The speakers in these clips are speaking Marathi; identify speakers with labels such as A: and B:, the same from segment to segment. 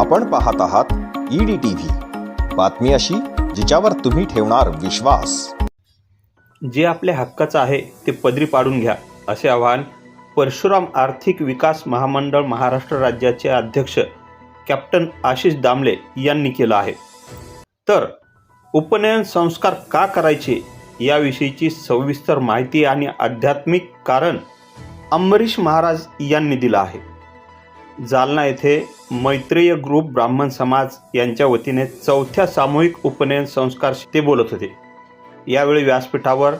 A: आपण पाहत आहात ईडी टी बातमी अशी जिच्यावर तुम्ही ठेवणार विश्वास.
B: जे आपल्या हक्काचं आहे ते पदरी पाडून घ्या असे आवाहन परशुराम आर्थिक विकास महामंडळ महाराष्ट्र राज्याचे अध्यक्ष कॅप्टन आशिष दामले यांनी केलं आहे. तर उपनयन संस्कार का करायचे याविषयीची सविस्तर माहिती आणि आध्यात्मिक कारण अंबरीश महाराज यांनी दिलं आहे. जालना येथे मैत्रेय ग्रुप ब्राह्मण समाज यांच्या वतीने चौथ्या सामूहिक उपनयन संस्कार ते बोलत होते. यावेळी व्यासपीठावर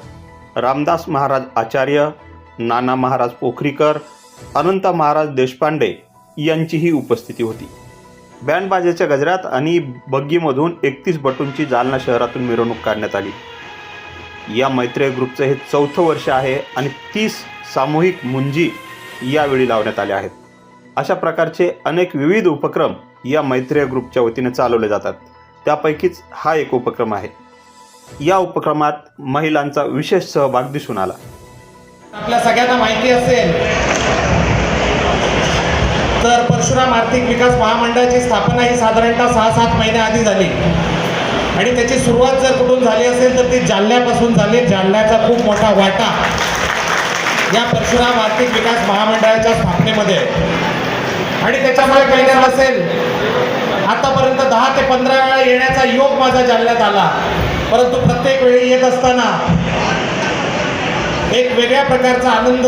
B: रामदास महाराज आचार्य नाना महाराज पोखरीकर अनंता महाराज देशपांडे यांचीही उपस्थिती होती. बँडबाजाच्या गजरात आणि बग्गीमधून एकतीस बटूंची जालना शहरातून मिरवणूक काढण्यात आली. या मैत्रेय ग्रुपचं हे चौथं वर्ष आहे आणि तीस सामूहिक मुंजी यावेळी लावण्यात आल्या आहेत. अशा प्रकारचे अनेक विविध उपक्रम या मैत्रेय ग्रुपच्या वतीने चालवले जातात. त्यापैकीच हा एक उपक्रम आहे. या उपक्रमात महिलांचा विशेष सहभाग दिसून आला.
C: आपल्या सगळ्यांना माहिती असेल तर परशुराम आर्थिक विकास महामंडळाची स्थापना ही साधारणतः सहा सात महिन्याआधी झाली. आणि त्याची सुरुवात जर कुठून झाली असेल तर ती जालन्यापासून झाली. जालन्याचा खूप मोठा वाटा या परशुराम आर्थिक विकास महामंडळाच्या स्थापनेमध्ये. आणि त्याच्यामुळे काही असेल आतापर्यंत दहा ते पंधरा वेळा येण्याचा योग माझा जालन्यात आला. परंतु प्रत्येक वेळी येत असताना एक वेगळ्या प्रकारचा आनंद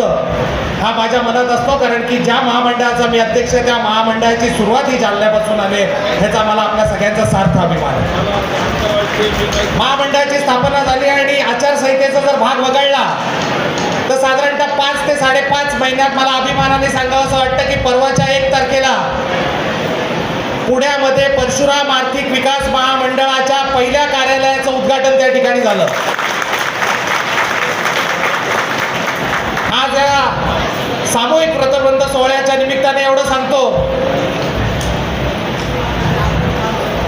C: हा माझ्या मनात असतो. कारण की ज्या महामंडळाचा मी अध्यक्ष त्या महामंडळाची सुरुवात ही जालन्यापासून आले ह्याचा मला आपल्या सगळ्यांचा सार्थ अभिमान महामंडळाची स्थापना झाली आणि आचारसंहितेचा जर भाग वगळला तर साधारणतः पाच साडेपाच महिन्यात मला अभिमानाने सांगावं असं वाटतं की परवाच्या एक तारखेला पुण्यामध्ये परशुराम आर्थिक विकास महामंडळाच्या पहिल्या कार्यालयाचं उद्घाटन त्या ठिकाणी झालं. आज या सामूहिक व्रतबंध सोहळ्याच्या निमित्ताने एवढं सांगतो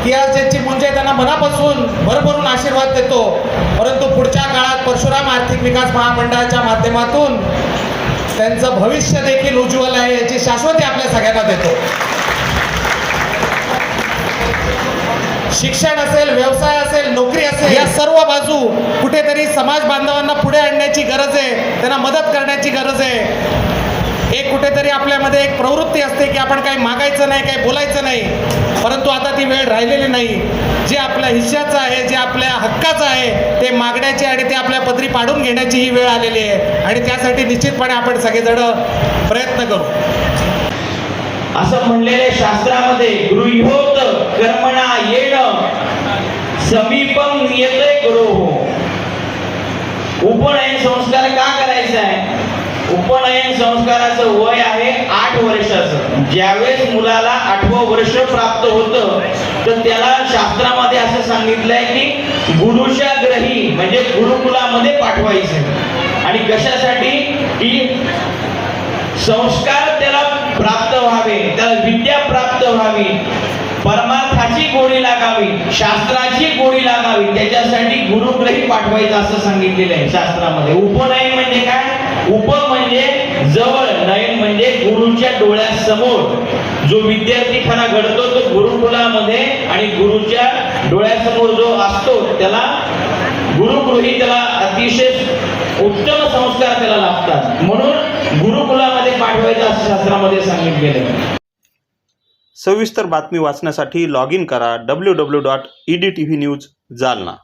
C: की आज ज्यांची मुंजे त्यांना मनापासून भरभरून आशीर्वाद देतो परंतु पुढच्या काळात परशुराम आर्थिक विकास महामंडळाच्या माध्यमातून त्यांचं भविष्य देखील उज्ज्वल आहे याची शाश्वती आपल्या सगळ्यांना देतो. शिक्षण असेल व्यवसाय असेल नोकरी असेल या सर्व बाजू कुठेतरी समाज बांधवांना पुढे आणण्याची गरज आहे त्यांना मदत करण्याची गरज आहे. एक कुठेतरी आपल्यामध्ये एक प्रवृत्ती असते की आपण काही मागायचं नाही काही बोलायचं नाही परंतु आता ती वेळ राहिलेली नाही. जे आपल्या हिश्श्याचं आहे जे आपल्या हक्काचं आहे ते मागण्याची आणि ते आपल्या पदरी पाडून घेण्याची ही वेळ आलेली आहे. आणि त्यासाठी निश्चितपणे आपण सगळेजण प्रयत्न करू.
D: असं म्हणलेले शास्त्रामध्ये गृहोत कर्मणा येणं समीपम येतय गुरु. उपनयन संस्कार का करायचा आहे? उपनयन संस्काराचं वय आहे आठ वर्षाचं. ज्यावेळेस मुलाला आठवं वर्ष प्राप्त होतं तर त्याला शास्त्रामध्ये असं सांगितलंय की गुरुच्या ग्रही म्हणजे गुरुकुलामध्ये पाठवायचं. आणि कशासाठी? की संस्कार त्याला प्राप्त व्हावे त्याला विद्या प्राप्त व्हावी. परमार्थाची गोडी लागावी शास्त्राची गोडी लागावी. त्याच्यासाठी गुरुग्रही पाठवायचं असं सांगितलेलं आहे शास्त्रामध्ये. उपनयन म्हणजे काय? उप म्हणजे जवळ. गुरुच्या डोळ्यासमोर जो विद्यार्थी खरा घडतो तो गुरुकुलामध्ये आणि गुरुच्या डोळ्यासमोर जो असतो त्याला गुरुगृही त्याला अतिशय उत्तम संस्कार त्याला लागतात. म्हणून गुरुकुलामध्ये पाठवायचं असं शास्त्रामध्ये सांगितलेलं आहे.
B: सविस्तर बातमी वाचण्यासाठी लॉग इन करा W W dot E D T V news Jalna.